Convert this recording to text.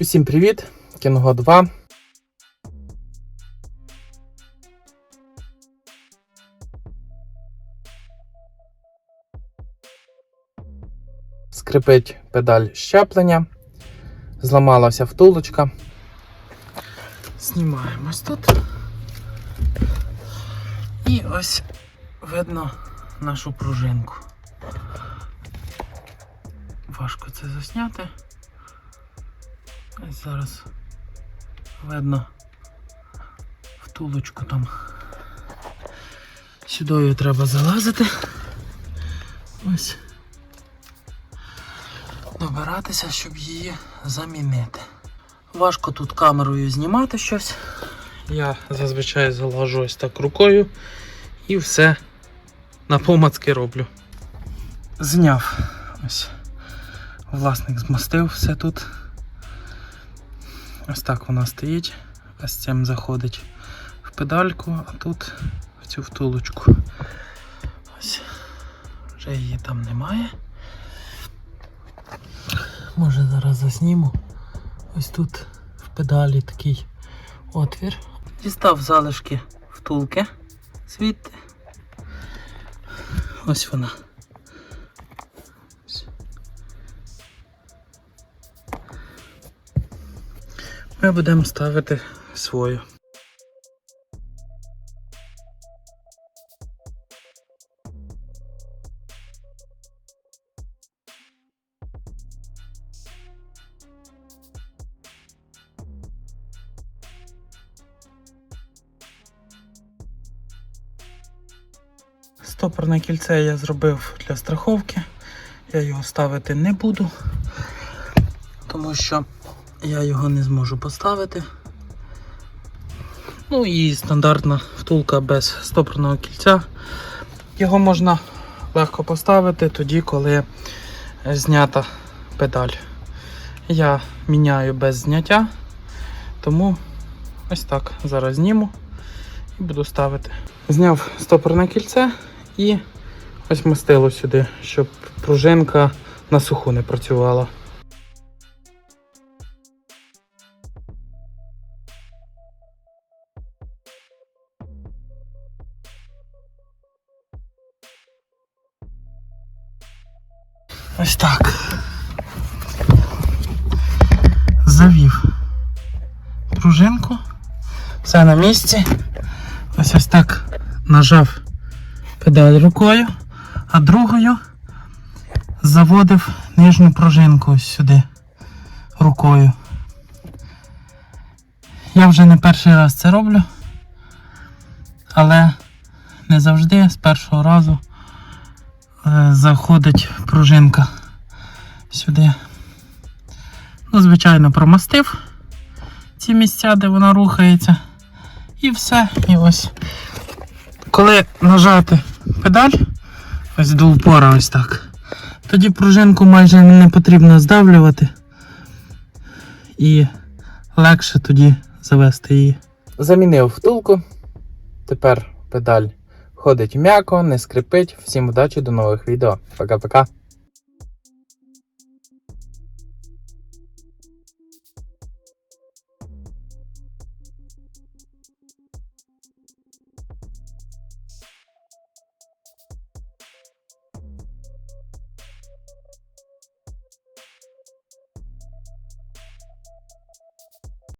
Усім привіт! Кінго 2. Скрипить педаль щеплення. Зламалася втулочка. Знімаємось тут. І ось видно нашу пружинку. Важко це засняти. Ось зараз видно втулочку там. Сюдою треба залазити. Ось. Добиратися, щоб її замінити. Важко тут камерою знімати щось. Я зазвичай залажу ось так рукою і все на помацки роблю. Зняв. Ось. Власник змастив все тут. Ось так вона стоїть. Ось цим заходить в педальку, а тут в цю втулочку. Ось. Вже її там немає. Може зараз засніму. Ось тут в педалі такий отвір. Дістав залишки втулки звідти. Ось вона. Ми будемо ставити свою. Стопорне кільце я зробив для страховки. Я його ставити не буду, тому що я його не зможу поставити. Ну і стандартна втулка без стопорного кільця. Його можна легко поставити тоді, коли знята педаль. Я міняю без зняття, тому ось так зараз зніму і буду ставити. Зняв стопорне кільце і ось мастило сюди, щоб пружинка на суху не працювала. Ось так. Завів пружинку. Все на місці. Ось ось так нажав педаль рукою, а другою заводив нижню пружинку ось сюди рукою. Я вже не перший раз це роблю, але не завжди з першого разу заходить пружинка сюди. Ну, звичайно, промастив ці місця, де вона рухається. І все. І ось. Коли нажати педаль, ось до упора ось так, тоді пружинку майже не потрібно здавлювати. І легше тоді завести її. Замінив втулку. Тепер педаль ходить м'яко, не скрипить. Всім удачі, до нових відео. Пока-пока.